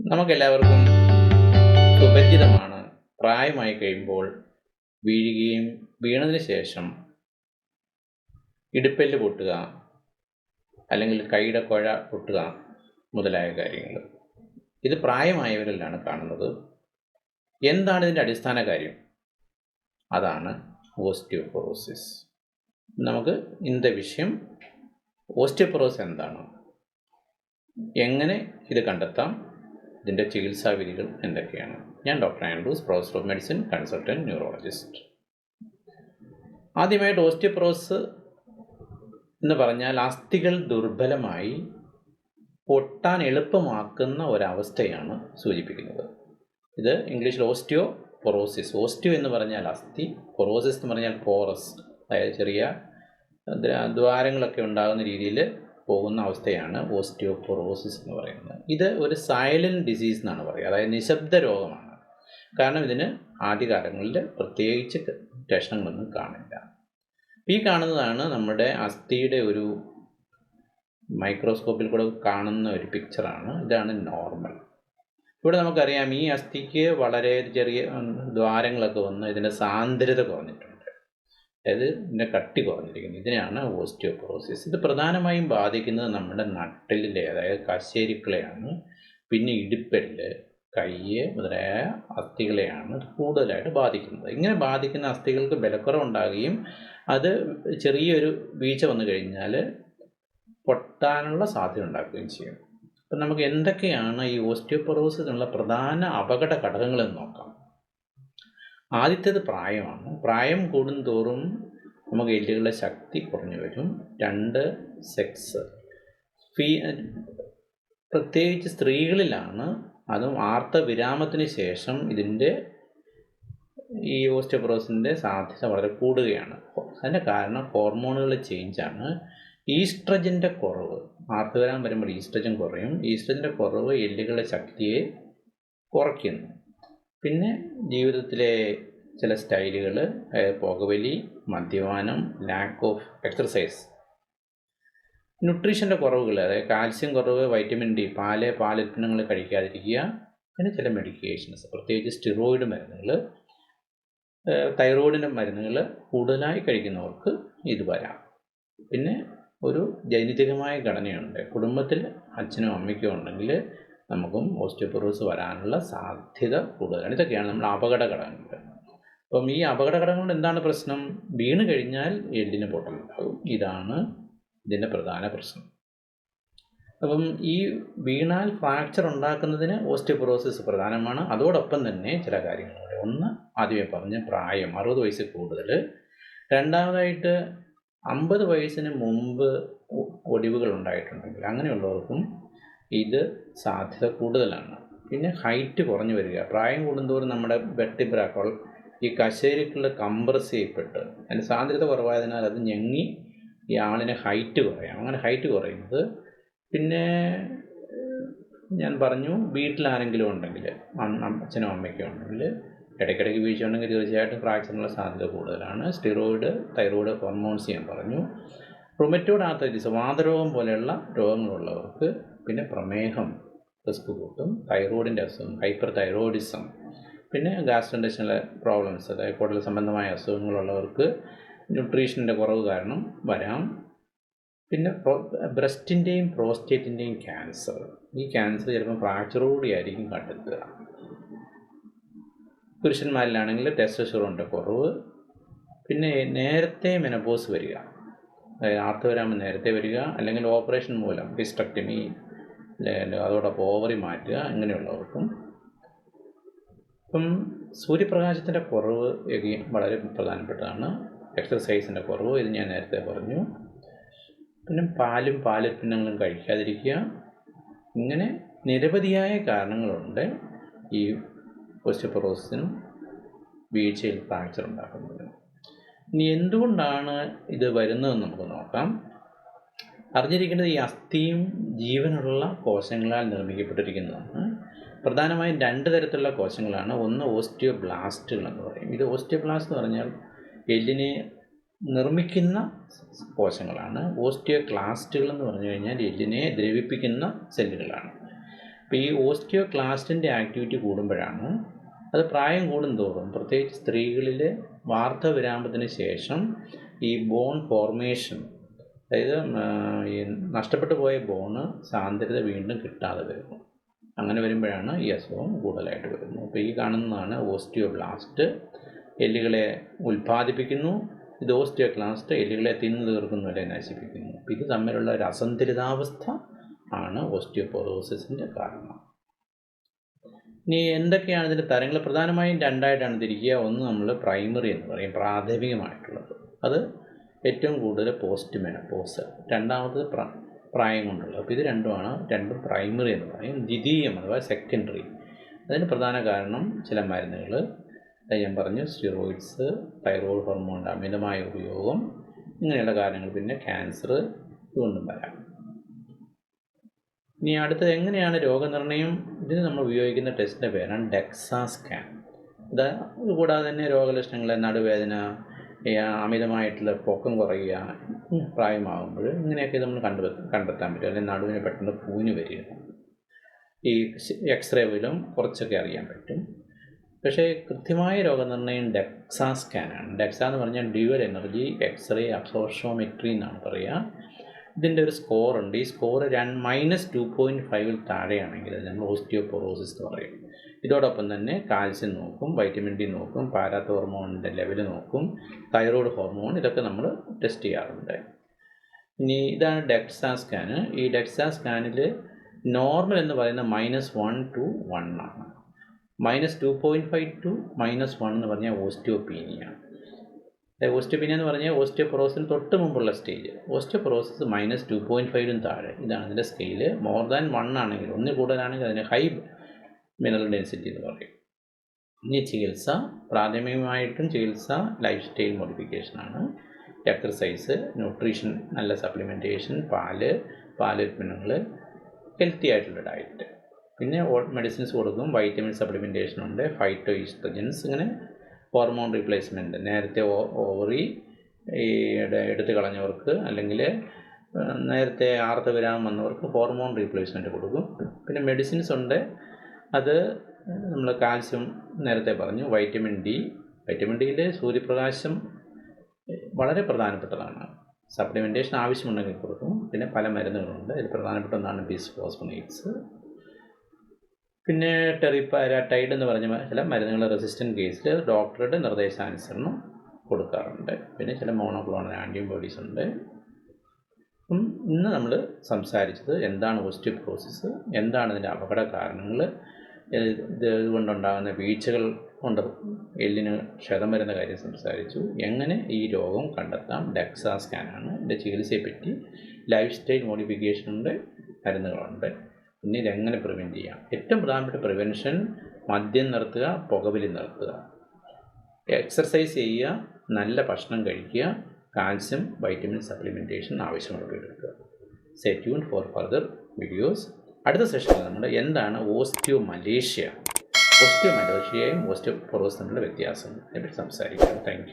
നമുക്കെല്ലാവർക്കും സുപരിചിതമാണ്. പ്രായമായി കഴിയുമ്പോൾ വീഴുകയും വീണതിന് ശേഷം ഇടുപ്പെല്ല് പൊട്ടുക അല്ലെങ്കിൽ കൈയുടെ കുഴ പൊട്ടുക മുതലായ കാര്യങ്ങൾ. ഇത് പ്രായമായവരിലാണ് കാണുന്നത്. എന്താണ് ഇതിന്റെ അടിസ്ഥാന കാര്യം? അതാണ് ഓസ്റ്റിയോപൊറോസിസ്. നമുക്ക് ഇന്നത്തെ വിഷയം ഓസ്റ്റിയോപൊറോസ് എന്താണ്? എങ്ങനെ ഇത് കണ്ടെത്താം? ഇതിന്റെ ചികിത്സാ വിധികൾ എന്തൊക്കെയാണ്? ഞാൻ doctor Andrews professor of medicine consultant neurologist ആദ്യമായിട്ട് ഓസ്റ്റിയോപ്രോസ് എന്ന് പറഞ്ഞാൽ അസ്ഥികൾ ദുർബലമായി പൊട്ടാൻ എളുപ്പമാക്കുന്ന ഒരവസ്ഥയാണ് സൂചിപ്പിക്കുന്നത്. ഇത് ഇംഗ്ലീഷിൽ ഓസ്റ്റിയോ പൊറോസിസ് ഓസ്റ്റിയോ എന്ന് പറഞ്ഞാൽ അസ്ഥി പൊറോസിസ് എന്ന് പറഞ്ഞാൽ പോറസ് അതായത് ചെറിയ ദ്വാരങ്ങളൊക്കെ ഉണ്ടാകുന്ന രീതിയിൽ പോകുന്ന അവസ്ഥയാണ് ഓസ്റ്റിയോപൊറോസിസ് എന്ന് പറയുന്നത്. ഇത് ഒരു സൈലന്റ് ഡിസീസ് എന്നാണ് പറയുക. അതായത് നിശബ്ദ രോഗമാണ്. കാരണം ഇതിന് ആദ്യകാലങ്ങളിൽ പ്രത്യേകിച്ച് ലക്ഷണങ്ങളൊന്നും കാണില്ല. ഈ കാണുന്നതാണ് നമ്മുടെ അസ്ഥിയുടെ ഒരു മൈക്രോസ്കോപ്പിൽ കൂടെ കാണുന്ന ഒരു പിക്ചറാണ്. ഇതാണ് നോർമൽ. ഇവിടെ നമുക്കറിയാം ഈ അസ്ഥിക്ക് വളരെ ചെറിയ ദ്വാരങ്ങളൊക്കെ വന്ന് ഇതിന്റെ സാന്ദ്രത കുറഞ്ഞിട്ടുണ്ട്. അതായത് ഇതിന്റെ കട്ടി കുറഞ്ഞിരിക്കുന്നത് ഇതിനെയാണ് ഓസ്റ്റിയോപൊറോസിസ്. ഇത് പ്രധാനമായും ബാധിക്കുന്നത് നമ്മുടെ നട്ടലിലെ അതായത് കശേരുക്കളെയാണ്. പിന്നെ ഇടുപ്പെല്ല് കയ്യ് മുതലായ അസ്ഥികളെയാണ് കൂടുതലായിട്ട് ബാധിക്കുന്നത്. ഇങ്ങനെ ബാധിക്കുന്ന അസ്ഥികൾക്ക് ബലക്കുറവുണ്ടാകുകയും അത് ചെറിയൊരു വീഴ്ച വന്നു കഴിഞ്ഞാൽ പൊട്ടാനുള്ള സാധ്യത ഉണ്ടാക്കുകയും ചെയ്യും. അപ്പം നമുക്ക് എന്തൊക്കെയാണ് ഈ ഓസ്റ്റിയോപൊറോസിനുള്ള പ്രധാന അപകട ഘടകങ്ങളെന്ന് നോക്കാം. ആദ്യത്തേത് പ്രായമാണ്. പ്രായം കൂടുന്തോറും നമുക്ക് എല്ലുകളുടെ ശക്തി കുറഞ്ഞു വരും. രണ്ട് സെക്സ് ഫീ പ്രത്യേകിച്ച് സ്ത്രീകളിലാണ് അതും ആർത്ത വിരാമത്തിന് ശേഷം ഇതിന്റെ ഈ ഓസ്റ്റോപ്രോസിന്റെ സാധ്യത വളരെ കൂടുകയാണ്. അതിന്റെ കാരണം ഹോർമോണുകൾ ചേഞ്ചാണ്. ഈസ്ട്രജന്റെ കുറവ്. ആർത്തവരാൻ വരുമ്പോൾ ഈസ്ട്രജൻ കുറയും. ഈസ്ട്രജന്റെ കുറവ് എല്ലുകളുടെ ശക്തിയെ കുറയ്ക്കുന്നു. പിന്നെ ജീവിതത്തിലെ ചില സ്റ്റൈലുകൾ പുകവലി മദ്യപാനം ലാക്ക് ഓഫ് എക്സർസൈസ് ന്യൂട്രീഷന്റെ കുറവുകൾ അതായത് കാൽസ്യം കുറവ് വൈറ്റമിൻ ഡി പാൽ ഉൽപ്പന്നങ്ങൾ കഴിക്കാതിരിക്കുക പിന്നെ ചില മെഡിക്കേഷൻസ് പ്രത്യേകിച്ച് സ്റ്റിറോയിഡ് മരുന്നുകൾ തൈറോയിഡിന്റെ മരുന്നുകൾ കൂടുതലായി കഴിക്കുന്നവർക്ക് ഇത് വരാം. പിന്നെ ഒരു ജനിതകമായ ഘടനയുണ്ട്. കുടുംബത്തിൽ അച്ഛനും അമ്മയ്ക്കും ഉണ്ടെങ്കിൽ നമുക്കും ഓസ്റ്റിയോപൊറോസ് വരാനുള്ള സാധ്യത കൂടുതലാണ്. ഇതൊക്കെയാണ് നമ്മൾ അപകട ഘടകങ്ങൾ അപ്പം ഈ അപകട ഘടകങ്ങൾ എന്താണ് പ്രശ്നം? വീണ് കഴിഞ്ഞാൽ എല്ലിന് പൊട്ടലുണ്ടാകും. ഇതാണ് ഇതിന്റെ പ്രധാന പ്രശ്നം. അപ്പം ഈ വീണാൽ ഫ്രാക്ചർ ഉണ്ടാക്കുന്നതിന് ഓസ്റ്റിയോപൊറോസിസ് പ്രധാനമാണ്. അതോടൊപ്പം തന്നെ ചില കാര്യങ്ങളുണ്ട്. ഒന്ന് ആദ്യമേ പറഞ്ഞ പ്രായം അറുപത് വയസ്സിൽ കൂടുതൽ. രണ്ടാമതായിട്ട് അമ്പത് വയസ്സിന് മുമ്പ് ഒടിവുകൾ ഉണ്ടായിട്ടുണ്ടെങ്കിൽ അങ്ങനെയുള്ളവർക്കും ഇത് സാധ്യത കൂടുതലാണ്. പിന്നെ ഹൈറ്റ് കുറഞ്ഞു വരിക. പ്രായം കൂടുന്തോറും നമ്മുടെ വെട്ടിബ്രാക്കൾ ഈ കശേരിക്കുള്ള കംപ്രസ് ചെയ്യപ്പെട്ട് അതിന് സാന്ദ്രത കുറവായതിനാൽ അത് ഞെങ്ങി ഈ ആളിന് ഹൈറ്റ് കുറയാം. അങ്ങനെ ഹൈറ്റ് കുറയുന്നത്. പിന്നെ ഞാൻ പറഞ്ഞു വീട്ടിലാരെങ്കിലും ഉണ്ടെങ്കിൽ അച്ഛനും അമ്മയ്ക്കും ഉണ്ടെങ്കിൽ ഇടയ്ക്കിടയ്ക്ക് വീഴ്ച ഉണ്ടെങ്കിൽ തീർച്ചയായിട്ടും ഫ്രാക്ചറിനുള്ള സാധ്യത കൂടുതലാണ്. സ്റ്റിറോയിഡ് തൈറോയിഡ് ഹോർമോൺസ് ഞാൻ പറഞ്ഞു. റൊമറ്റോഡ് ആർത്തൈറ്റിസ് വാതരോഗം പോലെയുള്ള രോഗങ്ങളുള്ളവർക്ക് പിന്നെ പ്രമേഹം റിസ്ക് കൂട്ടും തൈറോയിഡിന്റെ അസുഖം ഹൈപ്പർ തൈറോയിഡിസം പിന്നെ ഗാസ്ട്രന്റേഷനിലെ പ്രോബ്ലംസ് അതായത് കുടൽ സംബന്ധമായ അസുഖങ്ങളുള്ളവർക്ക് ന്യൂട്രീഷന്റെ കുറവ് കാരണം വരാം. പിന്നെ ബ്രസ്റ്റിന്റെയും പ്രോസ്റ്റേറ്റിന്റെയും ക്യാൻസർ ഈ ക്യാൻസർ ചിലപ്പോൾ ഫ്രാക്ചറോടുകൂടി ആയിരിക്കും കണ്ടെത്തുക. പുരുഷന്മാരിലാണെങ്കിൽ ടെസ്റ്റോസ്റ്ററോണിന്റെ കുറവ്. പിന്നെ നേരത്തെ മെനബോസ് വരിക. അതായത് ആർത്തവരാമം നേരത്തെ വരിക അല്ലെങ്കിൽ ഓപ്പറേഷൻ മൂലം ഹിസ്റ്റക്ടമി അതോടൊപ്പം ഓവറി മാറ്റുക ഇങ്ങനെയുള്ളവർക്കും. ഇപ്പം സൂര്യപ്രകാശത്തിന്റെ കുറവ് വളരെ പ്രധാനപ്പെട്ടതാണ്. എക്സസൈസിന്റെ കുറവ് ഇത് ഞാൻ നേരത്തെ പറഞ്ഞു. പിന്നെ പാലും പാലുൽപ്പന്നങ്ങളും കഴിക്കാതിരിക്കുക. ഇങ്ങനെ നിരവധിയായ കാരണങ്ങളുണ്ട് ഈ ഓസ്റ്റിയോപൊറോസിനും വീഴ്ചയിൽ ഫ്രാക്ചർ ഉണ്ടാക്കുന്നത് ഇനി എന്തുകൊണ്ടാണ് ഇത് വരുന്നതെന്ന് നമുക്ക് നോക്കാം. അറിഞ്ഞിരിക്കേണ്ടത് ഈ അസ്ഥിയും ജീവനുള്ള കോശങ്ങളാൽ നിർമ്മിക്കപ്പെട്ടിരിക്കുന്നതാണ്. പ്രധാനമായും രണ്ട് തരത്തിലുള്ള കോശങ്ങളാണ്. ഒന്ന് ഓസ്റ്റിയോബ്ലാസ്റ്റുകൾ എന്ന് പറയും. ഇത് ഓസ്റ്റിയോബ്ലാസ്റ്റ് എന്ന് പറഞ്ഞാൽ എല്ലിനെ നിർമ്മിക്കുന്ന കോശങ്ങളാണ്. ഓസ്റ്റിയോക്ലാസ്റ്റുകൾ എന്ന് പറഞ്ഞു കഴിഞ്ഞാൽ എല്ലിനെ ദ്രവിപ്പിക്കുന്ന സെല്ലുകളാണ്. അപ്പോൾ ഈ ഓസ്റ്റിയോ ക്ലാസ്റ്റിന്റെ ആക്ടിവിറ്റി കൂടുമ്പോഴാണ് അത് പ്രായം കൂടുന്തോറും പ്രത്യേകിച്ച് സ്ത്രീകളിൽ വാർദ്ധവിരാമത്തിന് ശേഷം ഈ ബോൺ ഫോർമേഷൻ അതായത് ഈ നഷ്ടപ്പെട്ടു പോയ ബോണ് സാന്ദ്രത വീണ്ടും കിട്ടാതെ വരുന്നു. അങ്ങനെ വരുമ്പോഴാണ് ഈ അസുഖം കൂടുതലായിട്ട് വരുന്നത്. അപ്പോൾ ഈ കാണുന്നതാണ് ഓസ്റ്റിയോബ്ലാസ്റ്റ് എല്ലുകളെ ഉൽപ്പാദിപ്പിക്കുന്നു. ഇത് ഓസ്റ്റിയോക്ലാസ്റ്റ് എല്ലുകളെ തിന്നു തീർക്കുന്നു അല്ലെ നശിപ്പിക്കുന്നു. ഇത് തമ്മിലുള്ള ഒരു അസന്തുലിതാവസ്ഥ ആണ് ഓസ്റ്റിയോപോറോസിസിന്റെ കാരണം. ഇനി എന്തൊക്കെയാണ് ഇതിന്റെ തരങ്ങൾ? പ്രധാനമായും രണ്ടായിട്ടാണ് തിരിക്കുക. ഒന്ന് നമ്മൾ പ്രൈമറി എന്ന് പറയും. പ്രാഥമികമായിട്ടുള്ളത്. അത് ഏറ്റവും കൂടുതൽ പോസ്റ്റ് മെനപ്പോസ് രണ്ടാമത്തത് പ്ര പ്രായം കൊണ്ടുള്ളത് അപ്പോൾ ഇത് രണ്ടുമാണ്. രണ്ടും പ്രൈമറി എന്ന് പറയും. ദ്വിതീയം അഥവാ സെക്കൻഡറി അതിന് പ്രധാന കാരണം ചില മരുന്നുകൾ ഞാൻ പറഞ്ഞു സ്റ്റിറോയിഡ്സ് തൈറോയ്ഡ് ഹോർമോണിന്റെ അമിതമായ ഉപയോഗം ഇങ്ങനെയുള്ള കാര്യങ്ങൾ. പിന്നെ ക്യാൻസർ ഇതുകൊണ്ടും വരാം. ഇനി അടുത്തത് എങ്ങനെയാണ് രോഗനിർണയം? ഇതിന് നമ്മൾ ഉപയോഗിക്കുന്ന ടെസ്റ്റിന്റെ പേരാണ് ഡെക്സാ സ്കാൻ ഇത് കൂടാതെ തന്നെ രോഗലക്ഷണങ്ങൾ നടുവേദന അമിതമായിട്ടുള്ള പൊക്കം കുറയുക പ്രായമാകുമ്പോൾ ഇങ്ങനെയൊക്കെ നമ്മൾ കണ്ടു കണ്ടെത്താൻ പറ്റും. അല്ലെങ്കിൽ നടുവിന് പെട്ടെന്ന് പൂഞ്ഞ് വരിക. ഈ എക്സ്റേ പോലും കുറച്ചൊക്കെ അറിയാൻ പറ്റും. പക്ഷേ കൃത്യമായ രോഗനിർണയം ഡെക്സാ സ്കാനാണ് ഡെക്സ എന്ന് പറഞ്ഞാൽ ഡ്യുവൽ എനർജി എക്സ്റേ അബ്സോർഷോമെട്രി എന്നാണ് പറയുക. ഇതിന്റെ ഒരു സ്കോർ ഉണ്ട് ഈ സ്കോർ രണ്ട് മൈനസ് ടു പോയിന്റ് ഫൈവിൽ താഴെയാണെങ്കിൽ നമ്മൾ ഓസ്റ്റിയോപൊറോസിസ് എന്ന് പറയും. ഇതോടൊപ്പം തന്നെ കാൽസ്യം നോക്കും വൈറ്റമിൻ ഡി നോക്കും പാരാത്ത ഹോർമോണിന്റെ ലെവൽ നോക്കും തൈറോയ്ഡ് ഹോർമോൺ ഇതൊക്കെ നമ്മൾ ടെസ്റ്റ് ചെയ്യാറുണ്ട്. ഇനി ഇതാണ് ഡെക്സാ സ്കാന് ഈ ഡെക്സാ സ്കാനിൽ നോർമൽ എന്ന് പറയുന്ന മൈനസ് വൺ ടു വൺ ആണ്. Minus two point five to minus one എന്ന് പറഞ്ഞാൽ ഓസ്റ്റിയോപീനിയ ഓസ്റ്റിയോപീനിയ എന്ന് പറഞ്ഞാൽ ഓസ്റ്റിയോപ്രോസിന് തൊട്ട് മുമ്പുള്ള stage osteoporosis minus two point ഫൈവിനും താഴെ. ഇതാണ് ഇതിന്റെ സ്കെയിൽ മോർ ദാൻ വൺ ആണെങ്കിൽ ഒന്ന് കൂടുതലാണെങ്കിൽ അതിന് ഹൈ മിനറൽ ഡെൻസിറ്റി എന്ന് പറയും. ഇനി ചികിത്സ പ്രാഥമികമായിട്ടും ചികിത്സ ലൈഫ് സ്റ്റൈൽ മോഡിഫിക്കേഷനാണ് എക്സർസൈസ് ന്യൂട്രീഷൻ നല്ല സപ്ലിമെന്റേഷൻ പാൽ പാലുൽപ്പന്നങ്ങൾ ഹെൽത്തി ആയിട്ടുള്ള ഡയറ്റ് പിന്നെ മെഡിസിൻസ് കൊടുക്കും. വൈറ്റമിൻ സപ്ലിമെന്റേഷൻ ഉണ്ട്. ഫൈറ്റോ ഈസ്ട്രജൻസ് ഇങ്ങനെ ഹോർമോൺ റീപ്ലേസ്മെന്റ് നേരത്തെ ഓവറി എടുത്തു കളഞ്ഞവർക്ക് അല്ലെങ്കിൽ നേരത്തെ ആർത്തവിരാമം വന്നവർക്ക് ഹോർമോൺ റീപ്ലേസ്മെന്റ് കൊടുക്കും. പിന്നെ മെഡിസിൻസ് ഉണ്ട്. അത് നമ്മൾ കാൽസ്യം നേരത്തെ പറഞ്ഞു വൈറ്റമിൻ ഡി. വൈറ്റമിൻ ഡിയിൽ സൂര്യപ്രകാശം വളരെ പ്രധാനപ്പെട്ടതാണ്. സപ്ലിമെന്റേഷൻ ആവശ്യമുണ്ടെങ്കിൽ കൊടുക്കും. പിന്നെ പല മരുന്നുകളുണ്ട്. ഇതിൽ പ്രധാനപ്പെട്ട ഒന്നാണ് ബീസ് ഫോസ്ഫോണേറ്റ്സ് പിന്നെ ടെറിപ്പാരാറ്റൈഡ് എന്ന് പറഞ്ഞ ചില മരുന്നുകൾ റെസിസ്റ്റന്റ് കേസിൽ ഡോക്ടറുടെ നിർദ്ദേശാനുസരണം കൊടുക്കാറുണ്ട്. പിന്നെ ചില മോണോക്ലോണൽ ആന്റിബോഡീസ് ഉണ്ട്. അപ്പം ഇന്ന് നമ്മൾ സംസാരിച്ചത് എന്താണ് ഓസ്റ്റിയോപ്രോസിസ് എന്താണ് ഇതിന്റെ അപകട കാരണങ്ങൾ ഇത് ഇതുകൊണ്ടുണ്ടാകുന്ന വീഴ്ചകൾ കൊണ്ട് എല്ലിന് ക്ഷതം വരുന്ന കാര്യം സംസാരിച്ചു. എങ്ങനെ ഈ രോഗം കണ്ടെത്താം? ഡെക്സാ സ്കാനാണ് ഇതിന്റെ ചികിത്സയെപ്പറ്റി ലൈഫ് സ്റ്റൈൽ മോഡിഫിക്കേഷനുണ്ട് മരുന്നുകളുണ്ട്. പിന്നെ ഇതെങ്ങനെ പ്രിവെന്റ് ചെയ്യാം? ഏറ്റവും പ്രധാനപ്പെട്ട പ്രിവെൻഷൻ മദ്യം നിർത്തുക പുകവലി നിർത്തുക. എക്സർസൈസ് ചെയ്യുക നല്ല ഭക്ഷണം കഴിക്കുക കാൽസ്യം വൈറ്റമിൻ സപ്ലിമെന്റേഷൻ ആവശ്യമുള്ളവരെടുക്കുക എടുക്കുക. സേ ഫോർ ഫർദർ വീഡിയോസ് അടുത്ത സെഷനിൽ നമ്മൾ എന്താണ് ഓസ്റ്റിയോ മലേഷ്യ ഓസ്റ്റിയോ മലേഷ്യയും ഓസ്റ്റിയോ പൊറോസ് തമ്മിലുള്ള വ്യത്യാസം അതിനെപ്പറ്റി സംസാരിക്കാം. താങ്ക്